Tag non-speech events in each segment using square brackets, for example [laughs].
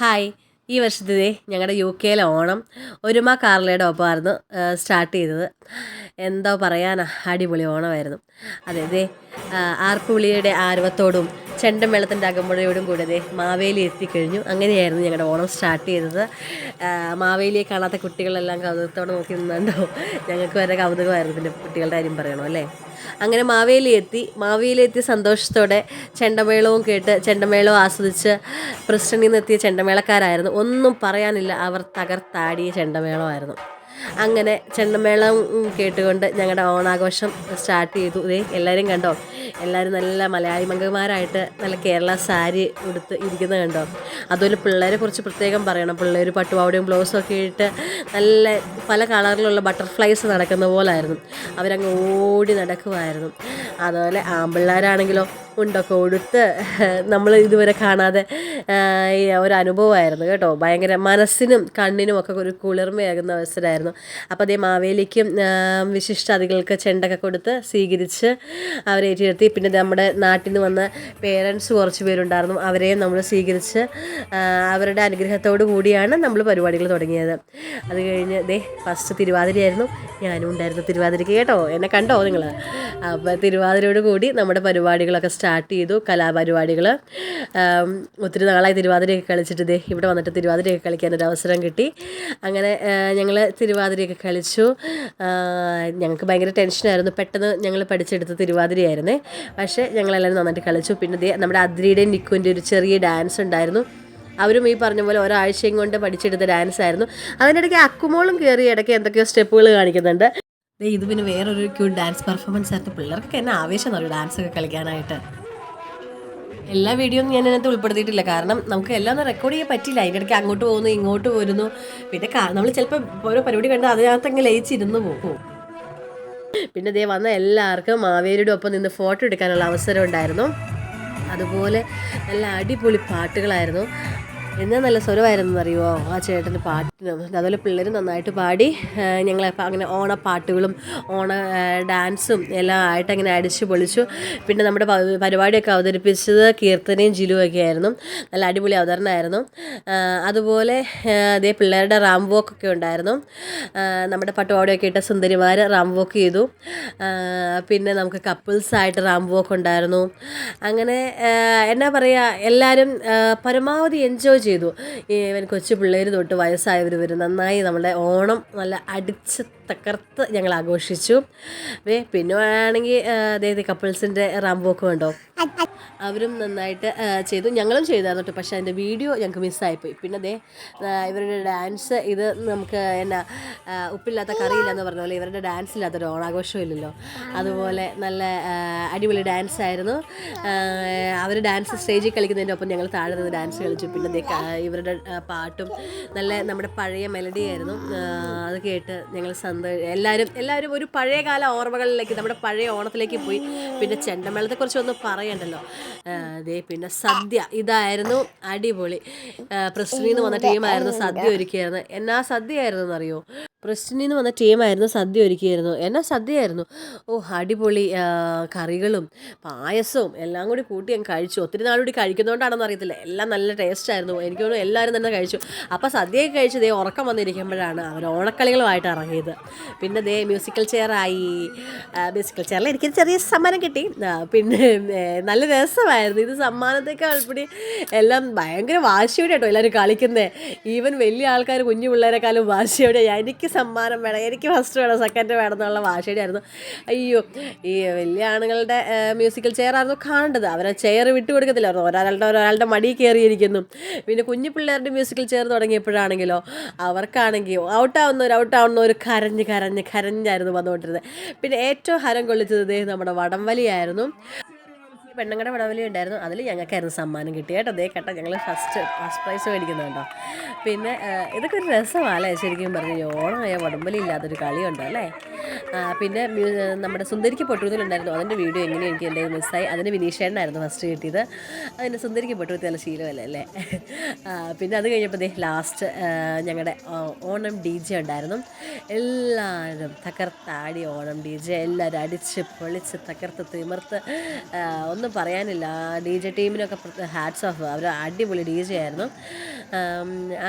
Hi. ഈ വർഷത്തെ ഞങ്ങളുടെ യു കെയിലെ ഓണം ഒരുമ കാർലയുടെ ഒപ്പമായിരുന്നു സ്റ്റാർട്ട് ചെയ്തത്. എന്തോ പറയാനാ അടിപൊളി ഓണമായിരുന്നു. അതെ ദേ ആർപ്പുളിയുടെ ആരവത്തോടും ചെണ്ടമേളത്തിന്റെ അകമ്പുഴയോടും കൂടെ മാവേലി എത്തിക്കഴിഞ്ഞു അങ്ങനെയായിരുന്നു ഞങ്ങളുടെ ഓണം സ്റ്റാർട്ട് ചെയ്തത്. മാവേലിയെ കാണാത്ത കുട്ടികളെല്ലാം കൗതുകത്തോടെ നോക്കി നിന്നുണ്ടോ? ഞങ്ങൾക്ക് വരെ കൗതുകമായിരുന്നു പിന്നെ കുട്ടികളുടെ കാര്യം പറയണോ അല്ലേ? അങ്ങനെ മാവേലി എത്തി. മാവേലി എത്തിയ സന്തോഷത്തോടെ ചെണ്ടമേളവും കേട്ട് ചെണ്ടമേളവും ആസ്വദിച്ച് പ്രസിഡന്റിൽ നിന്ന് എത്തിയ ചെണ്ടമേളക്കാരായിരുന്നു. ഒന്നും പറയാനില്ല അവർ തകർത്താടിയ ചെണ്ടമേളമായിരുന്നു. അങ്ങനെ ചെണ്ടമേളം കേട്ടുകൊണ്ട് ഞങ്ങളുടെ ഓണാഘോഷം സ്റ്റാർട്ട് ചെയ്തു. ഇതേ എല്ലാവരും കണ്ടോ? എല്ലാവരും നല്ല മലയാളി മംഗന്മാരായിട്ട് നല്ല കേരള സാരി ഉടുത്ത് ഇരിക്കുന്നത് കണ്ടോ? അതുപോലെ പിള്ളേരെ കുറിച്ച് പ്രത്യേകം പറയണം. പിള്ളേർ പട്ടുപാവടയും ബ്ലൗസും ഒക്കെ ഇട്ട് നല്ല പല കളറിലുള്ള ബട്ടർഫ്ലൈസ് നടക്കുന്ന പോലായിരുന്നു. അവരങ്ങ് ഓടി നടക്കുമായിരുന്നു അതുപോലെ ആമ്പിള്ളേരാണെങ്കിലോ ഉണ്ടൊക്കെ ഉടുത്ത് നമ്മൾ ഇതുവരെ കാണാതെ ഒരു അനുഭവമായിരുന്നു കേട്ടോ. ഭയങ്കര മനസ്സിനും കണ്ണിനും ഒക്കെ ഒരു കുളിർമയാകുന്ന അവസരമായിരുന്നു. അപ്പോൾ അതേ മാവേലിക്കും വിശിഷ്ടാതികൾക്ക് ചെണ്ടൊക്കെ കൊടുത്ത് സ്വീകരിച്ച് അവരെ ഏറ്റിരുത്തി പിന്നെ നമ്മുടെ നാട്ടിൽ നിന്ന് വന്ന പേരൻസ് കുറച്ച് പേരുണ്ടായിരുന്നു. അവരെയും നമ്മൾ സ്വീകരിച്ച് അവരുടെ അനുഗ്രഹത്തോടു കൂടിയാണ് നമ്മൾ പരിപാടികൾ തുടങ്ങിയത്. അത് കഴിഞ്ഞ് ദേ ഫസ്റ്റ് തിരുവാതിരയായിരുന്നു. ഞാനും ഉണ്ടായിരുന്നു തിരുവാതിരയ്ക്ക് കേട്ടോ. എന്നെ കണ്ടോ നിങ്ങൾ അപ്പോൾ തിരുവാതിരയോട് കൂടി നമ്മുടെ പരിപാടികളൊക്കെ സ്റ്റാർട്ട് ചെയ്തു കലാപരിപാടികൾ ഒത്തിരി നാളായി തിരുവാതിരയൊക്കെ കളിച്ചിട്ട് ദേ ഇവിടെ വന്നിട്ട് തിരുവാതിരയൊക്കെ കളിക്കാൻ ഒരു അവസരം കിട്ടി. അങ്ങനെ ഞങ്ങൾ തിരുവാതിരയൊക്കെ കളിച്ചു. ഞങ്ങൾക്ക് ഭയങ്കര ടെൻഷനായിരുന്നു പെട്ടെന്ന് ഞങ്ങൾ പഠിച്ചെടുത്ത തിരുവാതിരയായിരുന്നേ. പക്ഷേ ഞങ്ങളെല്ലാവരും നന്നായിട്ട് കളിച്ചു. പിന്നെ നമ്മുടെ അദ്രിയുടെയും നിക്കുവിന്റെ ഒരു ചെറിയ ഡാൻസ് ഉണ്ടായിരുന്നു. അവരും ഈ പറഞ്ഞ പോലെ ഒരാഴ്ചയും കൊണ്ട് പഠിച്ചെടുത്ത ഡാൻസ് ആയിരുന്നു. അതിനിടയ്ക്ക് അക്കുമോളും കയറി ഇടയ്ക്ക് എന്തൊക്കെയോ സ്റ്റെപ്പുകൾ കാണിക്കുന്നുണ്ട്. ഇത് പിന്നെ വേറൊരു ക്യൂട്ട് ഡാൻസ് പെർഫോമൻസ് ആയിരുന്നു. പിള്ളേർക്ക് എന്നെ ആവേശം ഒരു ഡാൻസ് ഒക്കെ കളിക്കാനായിട്ട്. എല്ലാ വീഡിയോയും ഞാൻ അതിനകത്ത് ഉൾപ്പെടുത്തിയിട്ടില്ല. കാരണം നമുക്ക് എല്ലാം ഒന്നും റെക്കോർഡ് ചെയ്യാൻ പറ്റില്ല. അതിന്റെ ഇടയ്ക്ക് അങ്ങോട്ട് പോകുന്നു ഇങ്ങോട്ട് പോരുന്നു പിന്നെ നമ്മൾ ചിലപ്പോൾ ഓരോ പരിപാടി കണ്ട് അതിനകത്ത് അങ്ങ് ലയിച്ചിരുന്നു പോകും. പിന്നെ ദേ വന്ന എല്ലാവർക്കും മാവേലിയുടെ ഒപ്പം നിന്ന് ഫോട്ടോ എടുക്കാനുള്ള അവസരം ഉണ്ടായിരുന്നു. അതുപോലെ നല്ല അടിപൊളി പാട്ടുകളായിരുന്നു. എന്നാ നല്ല സ്വരമായിരുന്നു അറിയുമോ ആ ചേട്ടന്റെ പാട്ടിന് അതുപോലെ പിള്ളേർ നന്നായിട്ട് പാടി ഞങ്ങൾ അങ്ങനെ ഓണപ്പാട്ടുകളും ഓണ ഡാൻസും എല്ലാം ആയിട്ട് അങ്ങനെ അടിച്ചു പൊളിച്ചു. പിന്നെ നമ്മുടെ പരിപാടിയൊക്കെ അവതരിപ്പിച്ചത് കീർത്തനയും ജിലുവൊക്കെ ആയിരുന്നു. നല്ല അടിപൊളി അവതരണമായിരുന്നു. അതുപോലെ അതേ പിള്ളേരുടെ റാം വോക്കൊക്കെ ഉണ്ടായിരുന്നു. നമ്മുടെ പട്ടുപാവടയൊക്കെ ഇട്ട സുന്ദരിമാർ റാം വോക്ക് ചെയ്തു. പിന്നെ നമുക്ക് കപ്പിൾസായിട്ട് റാം വോക്ക് ഉണ്ടായിരുന്നു. അങ്ങനെ എന്നാ പറയുക എല്ലാവരും പരമാവധി എൻജോയ് ചെയ്തു. ഈവൻ കൊച്ചു പിള്ളേർ തൊട്ട് വയസ്സായവർ വരെ നന്നായി നമ്മുടെ ഓണം നല്ല അടിച്ച് തകർത്ത് ഞങ്ങൾ ആഘോഷിച്ചു പിന്നെ ആണെങ്കിൽ അതായത് കപ്പിൾസിന്റെ റാംബോക്ക് കണ്ടോ? അവരും നന്നായിട്ട് ചെയ്തു. ഞങ്ങളും ചെയ്തായിരുന്നു കേട്ടോ പക്ഷേ അതിന്റെ വീഡിയോ ഞങ്ങൾക്ക് മിസ്സായിപ്പോയി. പിന്നെ അതേ ഇവരുടെ ഡാൻസ് ഇത് നമുക്ക് എന്നാ ഉപ്പില്ലാത്ത കറിയില്ലെന്ന് പറഞ്ഞ പോലെ ഇവരുടെ ഡാൻസ് ഇല്ലാത്തൊരു ഓണാഘോഷം ഇല്ലല്ലോ. അതുപോലെ നല്ല അടിപൊളി ഡാൻസ് ആയിരുന്നു അവർ ഡാൻസ് സ്റ്റേജിൽ കളിക്കുന്നതിന്റെ ഒപ്പം ഞങ്ങൾ താഴെ നിന്ന് ഡാൻസ് കളിച്ചു. പിന്നെ ഇവരുടെ പാട്ടും നല്ല നമ്മുടെ പഴയ മെലഡി ആയിരുന്നു. അത് കേട്ട് ഞങ്ങൾ സന്തോഷം എല്ലാവരും എല്ലാവരും ഒരു പഴയകാല ഓർമ്മകളിലേക്ക് നമ്മുടെ പഴയ ഓണത്തിലേക്ക് പോയി. പിന്നെ ചെണ്ടമേളത്തെക്കുറിച്ച് ഒന്നും പറയണ്ടല്ലോ ദേ പിന്നെ സദ്യ. ഇതായിരുന്നു അടിപൊളി. പ്രശ്നീന്ന് വന്ന ടീമായിരുന്നു സദ്യ ഒരുക്കിയായിരുന്നു. എന്നാ സദ്യ ആയിരുന്നു എന്നറിയോ പ്രസ്റ്റിനിന്ന് വന്ന ടീമായിരുന്നു സദ്യ ഒരുക്കിയായിരുന്നു. എന്നാ സദ്യയായിരുന്നു? ഓ അടിപൊളി കറികളും പായസവും എല്ലാം കൂടി കൂട്ടി ഞാൻ കഴിച്ചു. ഒത്തിരി നാളുകൂടി കഴിക്കുന്നതുകൊണ്ടാണെന്ന് അറിയത്തില്ല. എല്ലാം നല്ല ടേസ്റ്റ് ആയിരുന്നു എനിക്ക് തോന്നുന്നു എല്ലാവരും തന്നെ കഴിച്ചു. അപ്പോൾ സദ്യയൊക്കെ കഴിച്ച് ദേ ഉറക്കം വന്നിരിക്കുമ്പോഴാണ് അവർ ഓണക്കളികളുമായിട്ട് ഇറങ്ങിയത്. പിന്നെ ദേ മ്യൂസിക്കൽ ചെയറായി. മ്യൂസിക്കൽ ചെയറിൽ എനിക്ക് ചെറിയ സമ്മാനം കിട്ടി. പിന്നെ ഏ, നല്ല രസമായിരുന്നു. ഇത് സമ്മാനത്തേക്കാൾ ഉൾപ്പെടെ എല്ലാം ഭയങ്കര വാശിയോടെ കേട്ടോ എല്ലാവരും കളിക്കുന്നത് ഈവൻ വലിയ ആൾക്കാർ കുഞ്ഞു പിള്ളേരെക്കാളും വാശിയോടെ. എനിക്ക് സമ്മാനം വേണം എനിക്ക് ഫസ്റ്റ് വേണം സെക്കൻഡ് വേണം എന്നുള്ള വാശിയുടെ ആയിരുന്നു അയ്യോ ഈ വലിയ ആണുങ്ങളുടെ മ്യൂസിക്കൽ ചെയറായിരുന്നു കാണേണ്ടത്. അവരെ ചെയർ വിട്ടു കൊടുക്കത്തില്ലായിരുന്നു. ഒരാളുടെ ഒരാളുടെ മടി കയറിയിരിക്കുന്നു. പിന്നെ കുഞ്ഞു പിള്ളേരുടെ മ്യൂസിക്കൽ ചെയർ തുടങ്ങിയപ്പോഴാണെങ്കിലോ അവർക്കാണെങ്കിൽ ഔട്ടാവുന്നവർ ഔട്ടാവുന്നവർ കരഞ്ഞ് കരഞ്ഞ് കരഞ്ഞായിരുന്നു വന്നുകൊണ്ടിരുന്നത്. പിന്നെ ഏറ്റവും ഹരം കൊള്ളിച്ചത് നമ്മുടെ വടംവലിയായിരുന്നു. പെണ്ണുങ്ങളുടെ വടവലി ഉണ്ടായിരുന്നു. അതിൽ ഞങ്ങൾക്കായിരുന്നു സമ്മാനം കിട്ടി കേട്ടോ. അതേ കേട്ടോ ഞങ്ങൾ ഫസ്റ്റ് ഫസ്റ്റ് പ്രൈസ് മേടിക്കുന്നുണ്ടോ പിന്നെ ആ, ഇതൊക്കെ ഒരു രസമല്ലേ ശരിക്കും പറഞ്ഞു ഈ ഓണമായ വടമ്പലി ഇല്ലാത്തൊരു കളിയുണ്ടോ അല്ലേ? പിന്നെ നമ്മുടെ സുന്ദരിക്ക് പൊട്ടുരുത്തിലുണ്ടായിരുന്നു അതിന്റെ വീഡിയോ എങ്ങനെ എനിക്ക് എന്റെ മിസ്സായി അതിന് വിനീഷേണ്ടായിരുന്നു ഫസ്റ്റ് കിട്ടിയത്. അതിന് സുന്ദരിക്ക് പൊട്ടുരുത്തി നല്ല ശീലമല്ലേ അല്ലേ? പിന്നെ അത് കഴിഞ്ഞപ്പോൾ ദേ ലാസ്റ്റ് ഞങ്ങളുടെ ഓണം ഡി ജെ ഉണ്ടായിരുന്നു. എല്ലാവരും തകർത്താടി ഓണം ഡി ജെ എല്ലാവരും അടിച്ച് പൊളിച്ച് തകർത്ത് തിമിർത്ത് ഒന്നും പറയാനില്ല. ഡി ജെ ടീമിനൊക്കെ ഹാറ്റ്സ് ഓഫ് അവർ അടിപൊളി ഡി ജെ ആയിരുന്നു.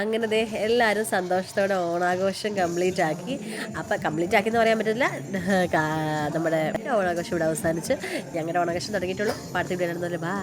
അങ്ങനെ ദേ എല്ലാവരും സന്തോഷത്തോടെ ഓണാഘോഷം കംപ്ലീറ്റ് ആക്കി. അപ്പം കംപ്ലീറ്റ് ആക്കി എന്ന് പറയാൻ പറ്റും പറ്റത്തില്ല [laughs] നമ്മുടെ ഓണാഘോഷം ഇവിടെ അവസാനിച്ച് ഞങ്ങളുടെ ഓണാഘോഷം തുടങ്ങിയിട്ടുള്ളൂ. പാടത്തിൽ വരുന്നതല്ലേ ബാ